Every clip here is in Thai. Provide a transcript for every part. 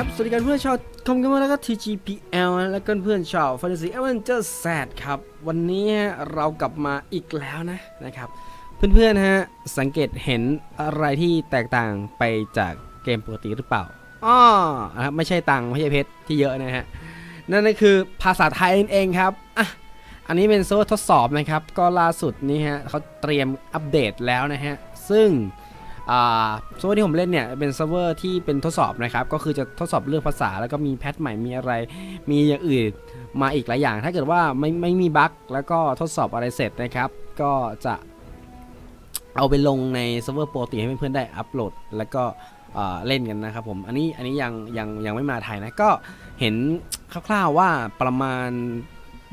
ครับ สวัสดีกันเพื่อนชาวคอมกันมาแล้วก็ TGPL และก็เพื่อนชาว Fantasy Avenger Z ครับ วันนี้เรากลับมาอีกแล้วนะนะครับ เพื่อนๆนะฮะสังเกตเห็นอะไรที่แตกต่างไปจากเกมปกติหรือเปล่าอ้อนะครับไม่ใช่ตังค์ไม่ใช่เพชรที่เยอะนะฮะ นั่นก็คือภาษาไทยนั่นเองครับอะอันนี้เป็นเซิร์ฟเวอร์ทดสอบนะครับ ก็ล่าสุดนี้ฮะเขาเตรียมอัปเดตแล้วนะฮะ ซึ่ง เซิร์ฟเวอร์ที่ผมเล่นเนี่ยเป็นเซิร์ฟเวอร์ที่เป็นทดสอบนะครับก็คือจะทดสอบเรื่องภาษาแล้วก็มีแพทใหม่มีอะไร มีอย่างอื่นมาอีกหลายอย่าง ถ้าเกิดว่าไม่ไม่มีบั๊กแล้วก็ทดสอบอะไรเสร็จนะครับ ก็จะเอาไปลงในเซิร์ฟเวอร์ปกติให้เพื่อนๆได้อัปโหลด แล้วก็เล่นกันนะครับผมอันนี้อันนี้ยังยังยังไม่มาไทยนะก็เห็นคร่าวๆว่าประมาณ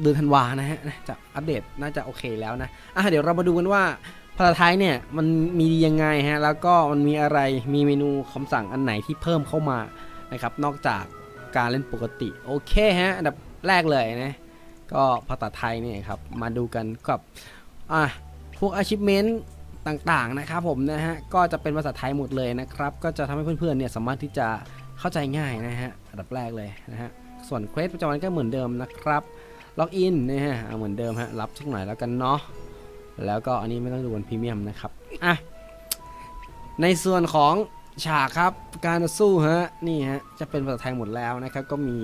เดือนธันวานะฮะจะอัปเดตน่าจะโอเคแล้วนะอะเดี๋ยวเรามาดูกันว่าาษาไทยเนี่ยมันมีดียังไงฮะแล้วก็มันมีอะไรมีเมนูคำสั่งอันไหนที่เพิ่มเข้ามานะครับนอกจากการเล่นปกติโอเคฮะอันดับแรกเลยนะก็ภาษาไทยเนี่ยครับมาดูกันกับอะพวก achievement ต่างๆนะครับผมนะฮะก็จะเป็นภาษาไทยหมดเลยนะครับก็จะทำให้เพื่อนๆเนี่ยสามารถที่จะเข้าใจง่ายนะฮะอันดับแรกเลยนะฮะส่วนเควสประจำวันก็เหมือนเดิมนะครับล็อกอินนะฮะเอาเหมือนเดิมฮะรับสักหน่อยแล้วกันเนาะ แล้วก็อันนี้ไม่ต้องดูบนพรีเมียมนะครับอะในส่วนของฉากครับการสู้ฮะนี่ฮะจะเป็นภาษาไทยหมดแล้วนะครับก็มี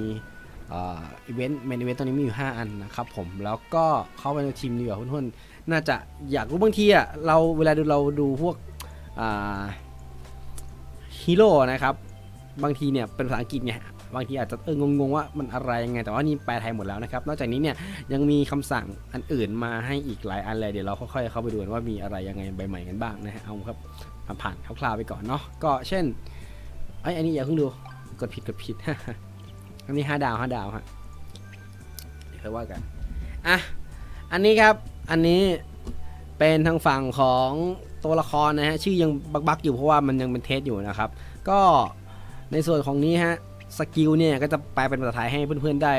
อีเวนต์เมนอีเวนต์ตอนนี้มีอยู่ 5 อันนะครับผมแล้วก็เข้าไปในทีมดีกว่าเพื่อนๆน่าจะอยากรู้บางทีอะเราเวลาดูเราดูพวกฮีโร่นะครับ บางทีเนี่ยเป็นภาษาอังกฤษไง บางทีอาจจะเอองงๆว่ามันอะไรยังไง แต่ว่านี่แปลไทยหมดแล้วนะครับ นอกจากนี้เนี่ยยังมีคำสั่งอันอื่นมาให้อีกหลายอันเลยเดี๋ยวเราค่อยๆเข้าไปดูนว่ามีอะไรยังไงใบใหม่กันบ้างนะฮะเอาครับผ่านคร่าวๆไปก่อนเนาะก็เช่นไอ้อันนี้อย่าเพิ่งดูกดผิดกดผิดอันนี้5ดาว5ดาวฮะเดี๋ยวค่อยว่ากันอะอันนี้ครับอันนี้เป็นทางฝั่งของตัวละครนะฮะชื่อยังบักๆอยู่เพราะว่ามันยังเป็นเทสอยู่นะครับ ก็ในส่วนของนี้ฮะ สกิลเนี่ยก็จะแปลเป็นภาษาไทยให้เพื่อนๆได้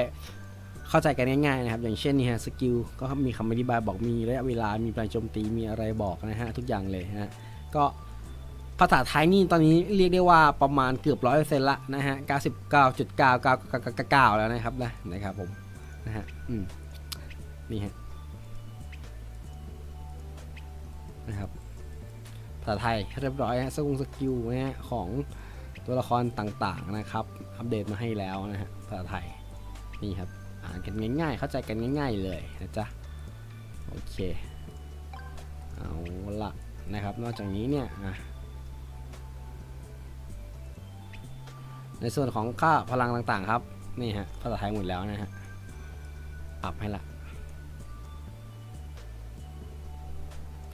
เข้าใจกันง่ายๆนะครับ อย่างเช่นนี่ฮะสกิลก็มีคำอธิบายบอกมีระยะเวลา มีปลายโจมตีมีอะไรบอกนะฮะทุกอย่างเลยนะฮะก็ภาษาไทยนี่ตอนนี้เรียกได้ว่าประมาณเกือบร้อยเปอร์เซ็นละนะฮะ99.9999แล้วนะครับนะนะครับผมนะฮะอืมนี่ฮะนะครับภาษาไทยเรียบร้อยฮะสกุลสกิลนะฮะของตัวละครต่างๆนะครับ อัปเดตมาให้แล้วนะฮะภาษาไทยนี่ครับอ่านกันง่ายๆ เข้าใจกันง่าย ๆ เลยนะจ๊ะโอเคเอาละนะครับ นอกจากนี้เนี่ยอะในส่วนของค่าพลังต่างๆครับ นี่ฮะภาษาไทยหมดแล้วนะฮะปรับให้ละ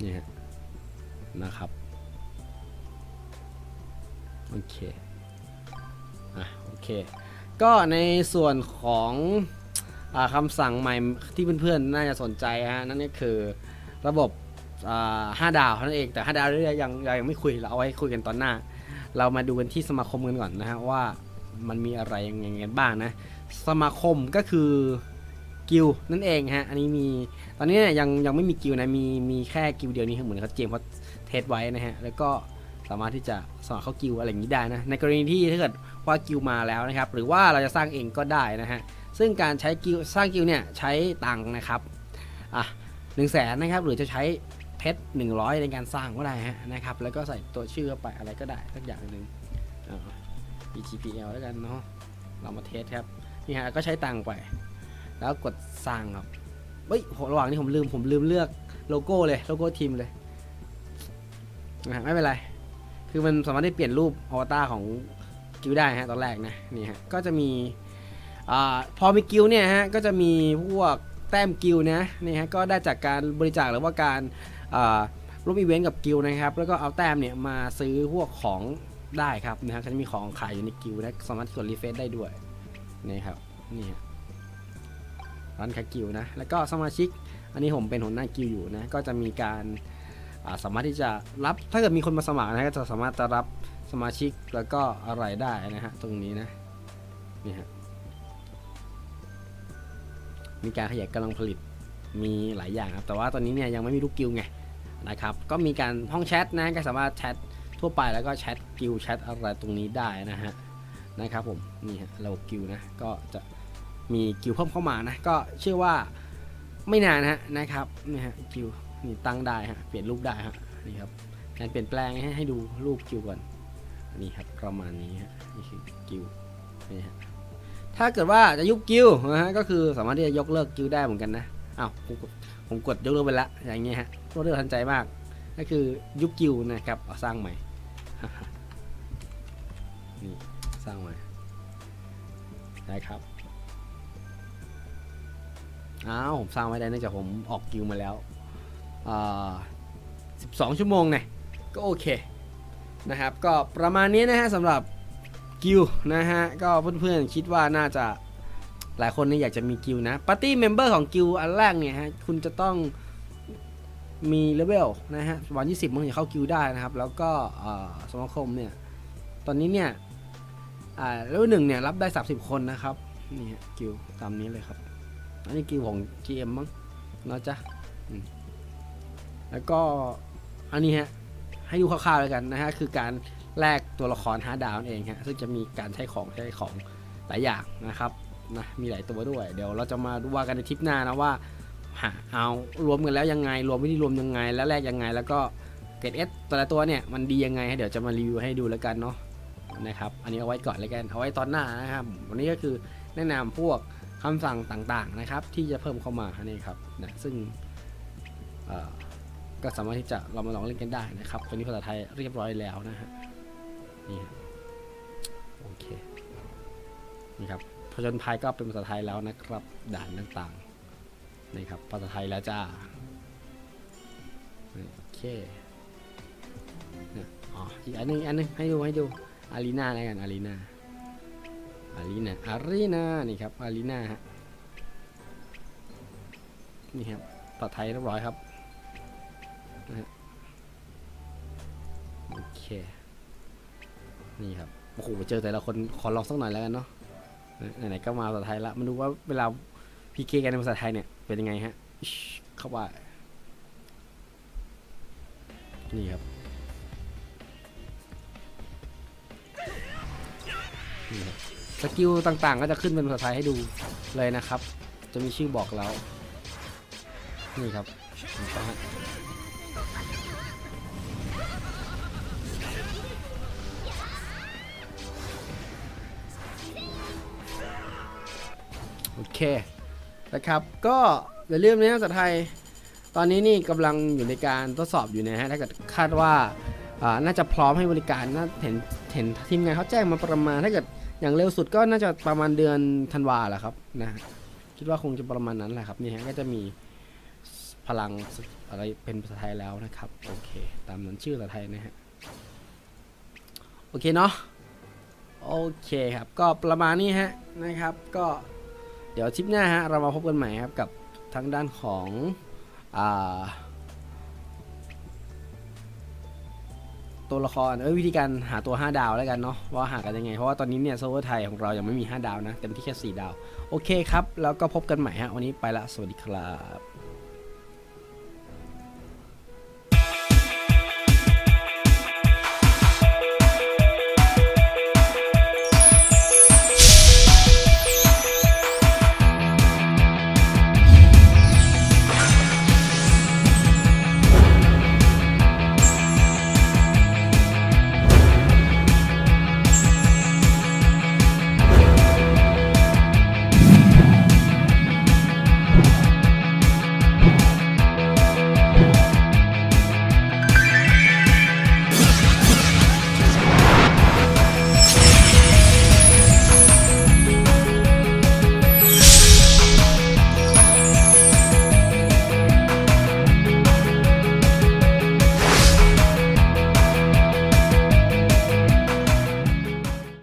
นี่ฮะนะครับ โอเค เค ก็ในส่วนของอคำสั่งใหม่ที่เพื่อนๆ น่าจะสนใจฮะนั่นก็คือระบบห้าดาวนั่นเองแต่ห้าดาวเรื่อยยังยังยังไม่คุยเราเอาไว้คุยกันตอนหน้า เรามาดูกันที่สมาคมกันก่อนนะฮะว่ามันมีอะไรยังไงกันบ้างนะ สมาคมก็คือกิลนั่นเองฮะอันนี้มีตอนนี้เนี่ยยังยังไม่มีกิลนะมีมีแค่กิลเดียวนี้เหมือนเขาเจมเขาเทสไว้นะฮะแล้วก็สามารถที่จะสมัครเข้ากิลอะไรอย่างนี้ได้นะในกรณีที่ถ้าเกิด ว่ากิลมาแล้วนะครับ หรือว่าเราจะสร้างเองก็ได้นะฮะ ซึ่งการใช้กิลสร้างกิลเนี่ยใช้ตังค์นะครับ อะหนึ่งแสนนะครับ หรือจะใช้เพชรหนึ่งร้อยในการสร้างก็ได้ฮะนะครับ แล้วก็ใส่ตัวชื่อเข้าไปอะไรก็ได้สักอย่างหนึ่ง egpl แล้วกันเนาะ เรามาเทสครับ นี่ฮะก็ใช้ตังค์ไป แล้วกดสร้างครับ เฮ้ยระหว่างนี้ผมลืมผมลืมเลือกโลโก้เลยโลโก้ทีมเลยนะฮะไม่เป็นไร คือมันสามารถได้เปลี่ยนรูปอวตารของ กิลได้ฮะตอนแรกนะนี่ฮะก็จะมีอาพอมีกิลเนี่ยฮะก็จะมีพวกแต้มกิลนะนี่ฮะก็ได้จากการบริจาคหรือว่าการอ่าร่วมอีเวนต์กับกิลนะครับแล้วก็เอาแต้มเนี่ยมาซื้อพวกของได้ครับนะฮะจะมีของขายอยู่ในกิลนะสามารถกดรีเฟซได้ด้วยนี่ครับนี่ฮะร้านขากิลนะแล้วก็สมาชิกอันนี้ผมเป็นหัวหน้ากิลอยู่นะก็จะมีการ สามารถที่จะรับถ้าเกิดมีคนมาสมัครนะก็จะสามารถจะรับสมาชิกแล้วก็อะไรได้นะฮะตรงนี้นะนี่ฮะมีการขยายกำลังผลิตมีหลายอย่างครับแต่ว่าตอนนี้เนี่ยยังไม่มีลูกกิลไงนะครับก็มีการห้องแชทนะก็สามารถแชททั่วไปแล้วก็แชทกิลแชทอะไรตรงนี้ได้นะฮะนะครับผมนี่ฮะเรากิวนะก็จะมีกิวเพิ่มเข้ามานะก็เชื่อว่าไม่นานนะฮะนะครับนี่ฮะกิว นี่ตั้งได้ฮะเปลี่ยนรูปได้ฮะนี่ครับการเปลี่ยนแปลงให้ให้ดูรูปกิวก่อนนี่ครับประมาณนี้ฮะนี่คือกิวนี่ฮะถ้าเกิดว่าจะยุบกิวนะฮะก็คือสามารถที่จะยกเลิกกิวได้เหมือนกันนะอ้าวผมกดผมกดยกเลิกไปแล้วอย่างเงี้ยฮะรวดเร็วทันใจมาก ก็คือยุบกิวนะครับเอาสร้างใหม่นี่สร้างใหม่ได้ครับอ้าวผมสร้างไว้ได้เนื่องจากผมออกกิวมาแล้ว 12 ชั่วโมงเนี่ยก็โอเคนะครับก็ประมาณนี้นะฮะสำหรับกิวนะฮะก็เพื่อนๆคิดว่าน่าจะหลายคนเนี่ยอยากจะมีกิวนะปาร์ตี้เมมเบอร์ของกิวอันแรกเนี่ยฮะคุณจะต้องมีเลเวลนะฮะวัน20มันถึงจะเข้ากิวได้นะครับ แล้วก็สมาคมเนี่ยตอนนี้เนี่ยอ่าเลเวลหนึ่งเนี่ยรับได้ 30 คนนะครับนี่ฮะกิวตามนี้เลยครับอันนี้กิวของ GM มั้งเนาะจ๊ะ แล้วก็อันนี้ฮะให้ดูคร่าวๆแล้วกันนะฮะคือการแลกตัวละคร5ดาวนั่นเองฮะซึ่งจะมีการใช้ของใช้ของหลายอย่างนะครับนะมีหลายตัวด้วย เดี๋ยวเราจะมาดูว่ากันในทริปหน้านะว่าหาเอารวมกันแล้วยังไง รวมวิธีรวมยังไง แล้วแลกยังไง แล้วก็เกรดเอสแต่ละตัวเนี่ยมันดียังไงฮะเดี๋ยวจะมารีวิวให้ดูแล้วกันเนาะนะครับอันนี้เอาไว้ก่อนเลยกันเอาไว้ตอนหน้านะครับวันนี้ก็คือแนะนำพวกคำสั่งต่างๆนะครับ ที่จะเพิ่มเข้ามานี่ครับนะซึ่ง ก็สามารถที่จะเรามาลองเล่นกันได้นะครับตอนนี้ภาษาไทยเรียบร้อยแล้วนะฮะนี่ฮะโอเคนี่ครับผจญภัยก็เป็นภาษาไทยแล้วนะครับด่านต่างๆนี่ครับภาษาไทยแล้วจ้าโอเคอ๋ออีกอันนึงอันนึงให้ดูให้ดูอารีนาแล้วกันอารีนาอารีนาอารีนานี่ครับอารีนาฮะนี่ครับปลอดภัยเรียบร้อยครับ นะฮะโอเค นี่ครับโอ้โหเจอแต่ละคนขอลองสักหน่อยแล้วกันเนาะไหนๆก็มาภาษาไทยละมาดูว่าเวลาพีเคกันในภาษาไทยเนี่ยเป็นยังไงฮะเข้าไปนี่ครับนี่ครับสกิลต่างๆ ก็จะขึ้นเป็นภาษาไทยให้ดูเลยนะครับ จะมีชื่อบอกแล้ว นี่ครับ เคนะครับ ก็อย่าลืมนะภาษาไทย ตอนนี้นี่กำลังอยู่ในการทดสอบอยู่นะฮะถ้าเกิดคาดว่าน่าจะพร้อมให้บริการน่าเห็นเห็นทีมงานเขาแจ้งมาประมาณ ถ้าเกิดอย่างเร็วสุดก็น่าจะประมาณเดือนธันวาแหละครับนะฮะคิดว่าคงจะประมาณนั้นแหละครับนี่ฮะก็จะมีพลังอะไรเป็นภาษาไทยแล้วนะครับโอเค ตามนั้นชื่อภาษาไทยนะฮะโอเคเนาะโอเคครับก็ประมาณนี้ฮะนะครับก็ เดี๋ยวทริปหน้าฮะเรามาพบกันใหม่ครับกับทางด้านของอ่าตัวละครเอ้ยวิธีการหาตัว 5 ดาวแล้วกันเนาะว่าหากันยังไง เพราะว่าตอนนี้เนี่ยเซิร์ฟเวอร์ไทยของเรายังไม่มี 5 ดาวนะ เต็มที่แค่ 4 ดาว โอเคครับ แล้วก็พบกันใหม่ฮะ วันนี้ไปละ สวัสดีครับ